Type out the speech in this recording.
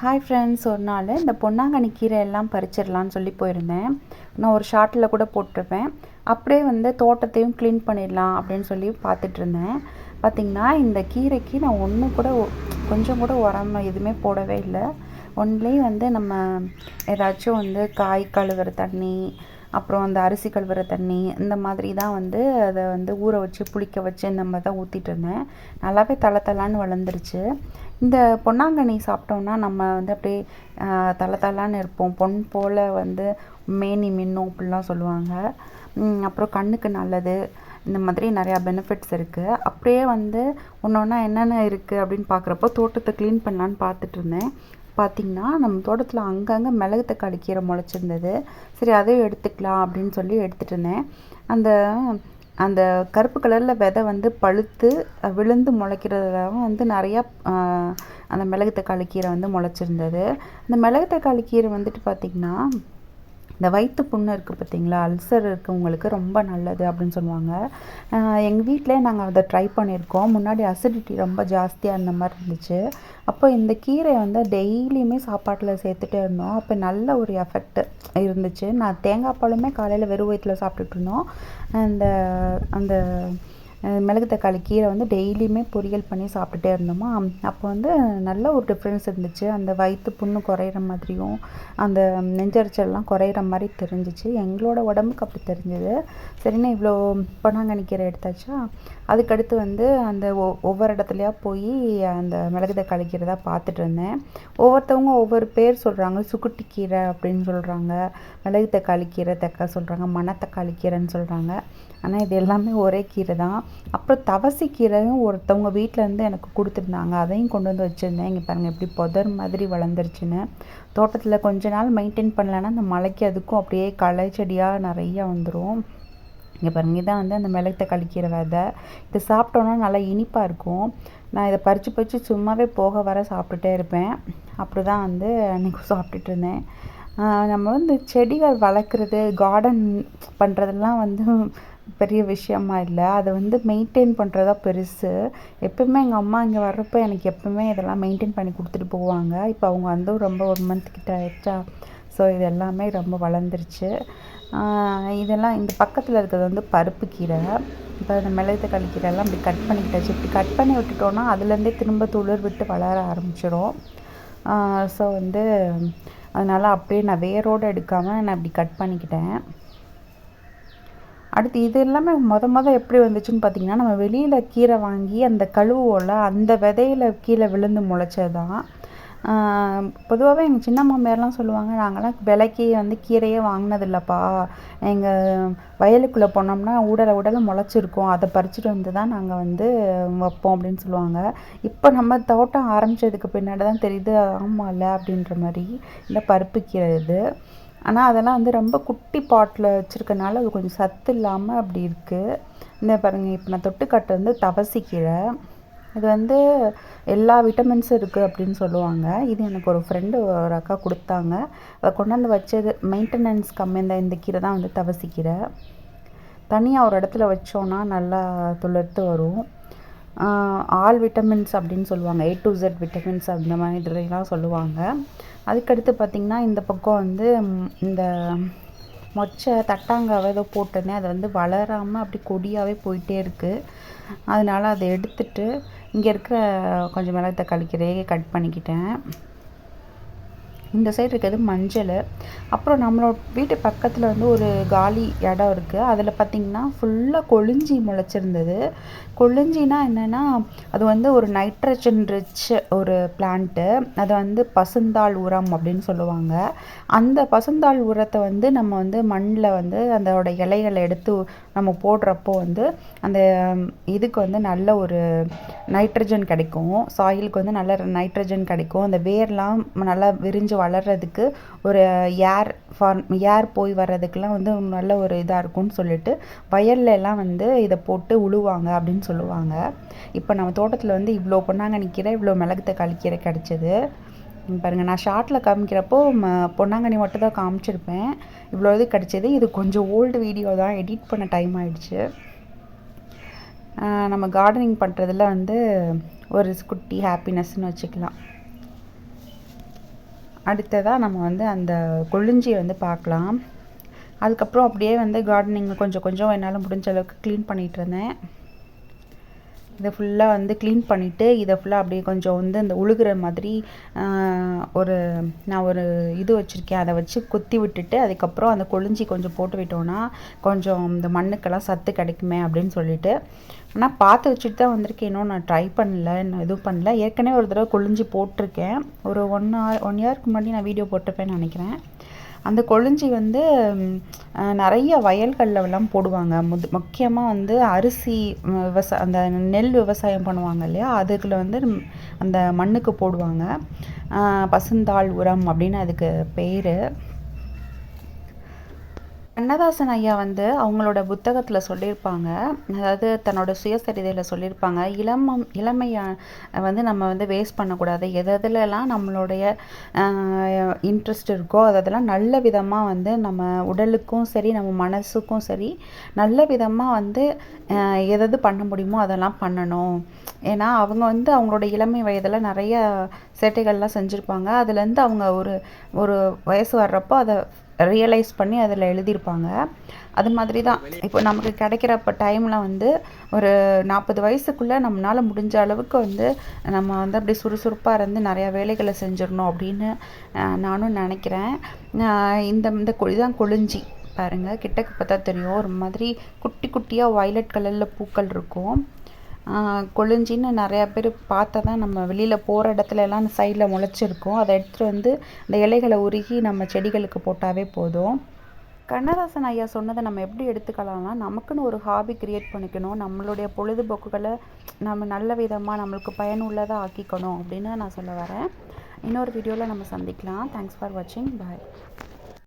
Hi friends ஒரு நாள். இந்த பொன்னாங்கண்ணி கீரை எல்லாம் பறிச்சிடலான்னு சொல்லி போயிருந்தேன். நான் ஒரு ஷார்ட்டில் கூட போட்டிருப்பேன். அப்படியே வந்து தோட்டத்தையும் க்ளீன் பண்ணிடலாம் அப்படின்னு சொல்லி பார்த்துட்டு இருந்தேன் பார்த்திங்கன்னா இந்த கீரைக்கு நான் ஒன்று கூட கொஞ்சம் கூட உரம் எதுவுமே போடவே இல்லை. ஒன்லேயும் வந்து நம்ம ஏதாச்சும் வந்து காய் கழுவுற தண்ணி அப்புறம் அந்த அரிசி கழுவுற தண்ணி இந்த மாதிரி தான் வந்து அதை வந்து ஊற வச்சு புளிக்க வச்சு இந்த மாதிரி தான் ஊற்றிட்டு இருந்தேன். நல்லாவே தலை தலான்னு வளர்ந்துருச்சு. இந்த பொன்னாங்கண்ணி சாப்பிட்டோம்னா நம்ம வந்து அப்படியே ஆஹ், தலை தலான்னு இருப்போம். பொன் போல் வந்து மேனி மின்னும் அப்படிலாம் சொல்லுவாங்க. அப்புறம் கண்ணுக்கு நல்லது. இந்த மாதிரி நிறையா பெனிஃபிட்ஸ் இருக்குது அப்படியே வந்து ஒன்று ஒன்றா என்னென்ன இருக்குது அப்படின்னு பார்க்குறப்போ தோட்டத்தை க்ளீன் பண்ணலான்னு பார்த்துட்டு இருந்தேன். பார்த்திங்கன்னா நம்ம தோட்டத்தில் அங்கங்கே மிளகு தக்காளி கீரை முளைச்சிருந்தது. சரி அதையும் எடுத்துக்கலாம் அப்படின்னு சொல்லி எடுத்துகிட்டு இருந்தேன். அந்த அந்த கருப்பு கலரில் விதை வந்து பழுத்து விழுந்து முளைக்கிறதுலாம் வந்து நிறையா அந்த மிளகு தக்காளி கீரை வந்து முளைச்சிருந்தது. அந்த மிளகு தக்காளி கீரை வந்துட்டு பார்த்திங்கன்னா இந்த வயிற்று புண்ணு இருக்குது பார்த்தீங்களா? அல்சர் இருக்கவங்களுக்கு ரொம்ப நல்லது அப்படின்னு சொல்லுவாங்க. எங்கள் வீட்டிலே நாங்கள் அதை ட்ரை பண்ணியிருக்கோம். முன்னாடி அசிடிட்டி ரொம்ப ஜாஸ்தியாக இருந்த மாதிரி இருந்துச்சு. அப்போ இந்த கீரை வந்து டெய்லியுமே சாப்பாட்டில் சேர்த்துட்டே இருந்தோம். அப்போ நல்ல ஒரு எஃபெக்ட் இருந்துச்சு. நான் தேங்காய் பாலுமே காலையில் வெறும் வயிற்றில் சாப்பிட்டுட்டு இருந்தோம். அந்த அந்த மிளகு தக்காளி கீரை வந்து டெய்லியுமே பொரியல் பண்ணி சாப்பிட்டுட்டே இருந்தோமா. அப்போ வந்து நல்ல ஒரு டிஃப்ரென்ஸ் இருந்துச்சு. அந்த வயிற்று புண்ணு குறையிற மாதிரியும் அந்த நெஞ்சரிச்சல்லாம் குறையிற மாதிரி தெரிஞ்சிச்சு. எங்களோட உடம்புக்கு அப்படி தெரிஞ்சது. சரின்னு இவ்வளோ பொன்னாங்கண்ணி கீரை எடுத்தாச்சா? அதுக்கடுத்து வந்து அந்த ஒ- ஒவ்வொரு இடத்துலையா போய் அந்த மிளகு தக்காளி கீரை தான் பார்த்துட்டு இருந்தேன். ஒவ்வொருத்தவங்க ஒவ்வொரு பேர் சொல்கிறாங்க சுக்குட்டி கீரை அப்படின்னு சொல்கிறாங்க மிளகு தக்காளி கீரை தக்கா சொல்கிறாங்க மணத்தக்காளி கீரைன்னு சொல்கிறாங்க ஆனால் இது எல்லாமே ஒரே கீரை தான். அப்புறம் தவசி கீரையும் ஒருத்தவங்க வீட்டில் இருந்து எனக்கு கொடுத்துருந்தாங்க. அதையும் கொண்டு வந்து வச்சுருந்தேன். இங்கே பாருங்கள் எப்படி புதர் மாதிரி வளர்ந்துருச்சுன்னு. தோட்டத்தில் கொஞ்ச நாள் மெயின்டைன் பண்ணலன்னா அந்த மலைக்கு அதுக்கும் அப்படியே களை செடியாக நிறையா வந்துடும் இங்கே பாருங்கள் இதான் வந்து அந்த மிளகு தக்காளி கீரை விதை. இது சாப்பிட்டோன்னா நல்லா இனிப்பாக இருக்கும். நான் இதை பறித்து பறித்து சும்மாவே போக வர சாப்பிட்டுட்டே இருப்பேன். அப்படி தான் வந்து அன்றைக்கி சாப்பிட்டுட்டு இருந்தேன். நம்ம வந்து செடிகள் வளர்க்குறது கார்டன் பண்ணுறதெல்லாம் வந்து பெரிய விஷயமா இல்லை. அதை வந்து மெயின்டைன் பண்ணுறதா பெருசு. எப்பவுமே எங்கள் அம்மா இங்கே வர்றப்போ எனக்கு எப்பவுமே இதெல்லாம் மெயின்டைன் பண்ணி கொடுத்துட்டு போவாங்க. இப்போ அவங்க வந்து ரொம்ப ஒரு மந்த் கிட்ட ஆயிடுச்சா? ஸோ இது எல்லாமே ரொம்ப வளர்ந்துருச்சு. இதெல்லாம் இந்த பக்கத்தில் இருக்கிறது வந்து பருப்பு கீரை. இப்போ அந்த மிளகு தக்காளி கீரை எல்லாம் இப்படி கட் பண்ணிக்கிட்டாச்சு. இப்படி கட் பண்ணி விட்டுட்டோன்னா அதுலேருந்தே திரும்ப துளிர் விட்டு வளர ஆரம்பிச்சிடும் ஸோ வந்து அதனால் அப்படியே நான் வேரோடு எடுக்காமல் நான் இப்படி கட் பண்ணிக்கிட்டேன். அடுத்து இது எல்லாமே மொத மொதல் எப்படி வந்துச்சுன்னு பார்த்தீங்கன்னா நம்ம வெளியில் கீரை வாங்கி அந்த கழுவோல அந்த விதையில கீழே விழுந்து முளைச்சது தான் பொதுவாகவே எங்கள் சின்ன மாமியார்லாம் சொல்லுவாங்க நாங்கள்லாம் விலைக்கு வந்து கீரையே வாங்கினதில்லப்பா. எங்கள் வயலுக்குள்ளே போனோம்னா ஊடலை ஊடலை முளைச்சிருக்கும். அதை பறிச்சுட்டு வந்து தான் நாங்கள் வந்து வைப்போம் அப்படின்னு சொல்லுவாங்க. இப்போ நம்ம தோட்டம் ஆரம்பித்ததுக்கு பின்னாடி தான் தெரியுது ஆமாம்ல அப்படின்ற மாதிரி இந்த பருப்பு கீரை இது. ஆனால் அதெல்லாம் வந்து ரொம்ப குட்டி பாட்டில் வச்சுருக்கனால அது கொஞ்சம் சத்து இல்லாமல் அப்படி இருக்குது இந்த பாருங்கள் இப்போ நான் தொட்டுக்காட்டு வந்து தவசி கீரை. இது வந்து எல்லா விட்டமின்ஸும் இருக்குது அப்படின்னு சொல்லுவாங்க. இது எனக்கு ஒரு ஃப்ரெண்டு ஒரு அக்கா கொடுத்தாங்க. அதை கொண்டாந்து வச்சது மெயின்டெனன்ஸ் கம்மி இந்த இந்த கீரை தான் வந்து தவசி கீரை தனியாக ஒரு இடத்துல வச்சோன்னா நல்லா துளிர்த்து வரும். ஆல் விட்டமின்ஸ் அப்படின்னு சொல்லுவாங்க. ஏ டு ஜெட் விட்டமின்ஸ் அந்த மாதிரி சொல்லுவாங்க. அதுக்கடுத்து பார்த்திங்கன்னா இந்த பக்கம் வந்து இந்த மொச்சை தட்டாங்காவை ஏதோ போட்டோன்னே அது வந்து வளராமல் அப்படி கொடியாகவே போயிட்டே இருக்குது அதனால் அதை எடுத்துட்டு இங்கே இருக்கிற கொஞ்சம் மிளகு தக்காளி கீரையை கட் பண்ணிக்கிட்டேன். இந்த சைடு இருக்கிறது மஞ்சள். அப்புறம் நம்மளோட வீட்டு பக்கத்தில் வந்து ஒரு காலி இடம் இருக்குது அதில் பார்த்திங்கன்னா ஃபுல்லாக கொழிஞ்சி முளைச்சிருந்தது. கொழிஞ்சினா என்னென்னா அது வந்து ஒரு நைட்ரஜன் ரிச் ஒரு பிளான்ட்டு அதை வந்து பசுந்தாள் உரம் அப்படின்னு சொல்லுவாங்க. அந்த பசுந்தாள் உரத்தை வந்து நம்ம வந்து மண்ணில் வந்து அதோட இலைகளை எடுத்து நம்ம போடுறப்போ வந்து அந்த இதுக்கு வந்து நல்ல ஒரு நைட்ரஜன் கிடைக்கும். சாயிலுக்கு வந்து நல்ல நைட்ரஜன் கிடைக்கும். அந்த வேர்லாம் நல்லா விரிஞ்சு வளர்றதுக்கு ஒரு ஏர் ஃபார்ம் ஏர் போய் வர்றதுக்கெல்லாம் வந்து நல்ல ஒரு இதாக இருக்கும்னு சொல்லிட்டு வயல்ல எல்லாம் வந்து இதை போட்டு உழுவாங்க அப்படின்னு சொல்லுவாங்க. இப்போ நம்ம தோட்டத்தில் வந்து இவ்வளோ பொன்னாங்கண்ணி கீரை இவ்வளோ மிளகு தக்காளி கீரை கிடச்சிது. பாருங்க நான் ஷார்ட்டில் காமிக்கிறப்போ ம- பொன்னாங்கண்ணி மட்டும் தான் காமிச்சிருப்பேன். இவ்வளோ இது கிடச்சிது. இது கொஞ்சம் ஓல்டு வீடியோ தான். எடிட் பண்ண டைம் ஆகிடுச்சு நம்ம கார்டனிங் பண்ணுறதுல வந்து ஒரு குட்டி ஹாப்பினஸ்ன்னு வச்சுக்கலாம். அடுத்ததாக நம்ம வந்து அந்த கொழிஞ்சியை வந்து பார்க்கலாம் அதுக்கப்புறம் அப்படியே வந்து கார்டனிங் கொஞ்சம் கொஞ்சம் என்னால் முடிஞ்ச அளவுக்கு க்ளீன் பண்ணிகிட்டு இருந்தேன். இதை ஃபுல்லாக வந்து க்ளீன் பண்ணிவிட்டு இதை ஃபுல்லாக அப்படியே கொஞ்சம் வந்து இந்த உழுகிற மாதிரி ஒரு நான் ஒரு இது வச்சுருக்கேன். அதை வச்சு குத்தி விட்டுட்டு அதுக்கப்புறம் அந்த கொழிஞ்சி கொஞ்சம் போட்டு விட்டோன்னா கொஞ்சம் இந்த மண்ணுக்கெல்லாம் சத்து கிடைக்குமே அப்படின்னு சொல்லிட்டு. ஆனால் பார்த்து வச்சுட்டு தான் வந்திருக்கேன். இன்னும் நான் ட்ரை பண்ணல. இன்னும் எதுவும் பண்ணல. ஏற்கனவே ஒரு தடவை கொழிஞ்சி போட்டிருக்கேன். ஒரு ஒன் ஹவர் ஒன் இயர்க்கு முன்னாடி நான் வீடியோ போட்டிருப்பேன்னு நினைக்கிறேன். அந்த கொழிஞ்சி வந்து நிறைய வயல்கள்லலாம் போடுவாங்க. முது முக்கியமாக வந்து அரிசி விவசாய அந்த நெல் விவசாயம் பண்ணுவாங்க இல்லையா? அதுக்குள்ள வந்து அந்த மண்ணுக்கு போடுவாங்க. பசுந்தாள் உரம் அப்படின்னு அதுக்கு பேர். கண்ணதாசன் ஐயா வந்து அவங்களோட புத்தகத்தில் சொல்லியிருப்பாங்க. அதாவது தன்னோட சுயசரிதையில் சொல்லியிருப்பாங்க. இளமம் இளமையை வந்து நம்ம வந்து வேஸ்ட் பண்ணக்கூடாது. எது எதுலலாம் நம்மளுடைய இன்ட்ரெஸ்ட் இருக்கோ அதெல்லாம் நல்ல விதமாக வந்து நம்ம உடலுக்கும் சரி நம்ம மனசுக்கும் சரி நல்ல விதமாக வந்து எது பண்ண முடியுமோ அதெல்லாம் பண்ணணும். ஏன்னா அவங்க வந்து அவங்களோட இளமை வயதில் நிறைய சேட்டைகள்லாம் செஞ்சுருப்பாங்க. அதுலேருந்து அவங்க ஒரு ஒரு வயசு வர்றப்போ அதை ரியலைஸ் பண்ணி அதில் எழுதியிருப்பாங்க. அது மாதிரி தான். இப்போ நமக்கு கிடைக்கிறப்ப டைமில் வந்து ஒரு நாற்பது வயசுக்குள்ளே நம்மளால் முடிஞ்ச அளவுக்கு வந்து நம்ம வந்து அப்படி சுறுசுறுப்பாக இருந்து நிறையா வேலைகளை செஞ்சிடணும் அப்படின்னு நானும் நினைக்கிறேன். இந்த இந்த இதுதான் கொழிஞ்சி. பாருங்கள் கிட்டக்கு பார்த்தா தெரியும். ஒரு மாதிரி குட்டி குட்டியாக வயலட் கலரில் பூக்கள் இருக்கும். கொழிஞ்சின்னு நிறையா பேர் பார்த்தா தான் நம்ம வெளியில் போகிற இடத்துல எல்லாம் அந்த சைடில் முளைச்சிருக்கும். அதை எடுத்துகிட்டு வந்து அந்த இலைகளை உருகி நம்ம செடிகளுக்கு போட்டாவே போதும். கண்ணதாசன் ஐயா சொன்னதை நம்ம எப்படி எடுத்துக்கலாம்னா நமக்குன்னு ஒரு ஹாபி க்ரியேட் பண்ணிக்கணும். நம்மளுடைய பொழுதுபோக்குகளை நம்ம நல்ல விதமாக நம்மளுக்கு பயனுள்ளதாக ஆக்கிக்கணும் அப்படின்னு நான் சொல்ல வரேன். இன்னொரு வீடியோவில் நம்ம சந்திக்கலாம். தேங்க்ஸ் ஃபார் வாட்சிங் பாய்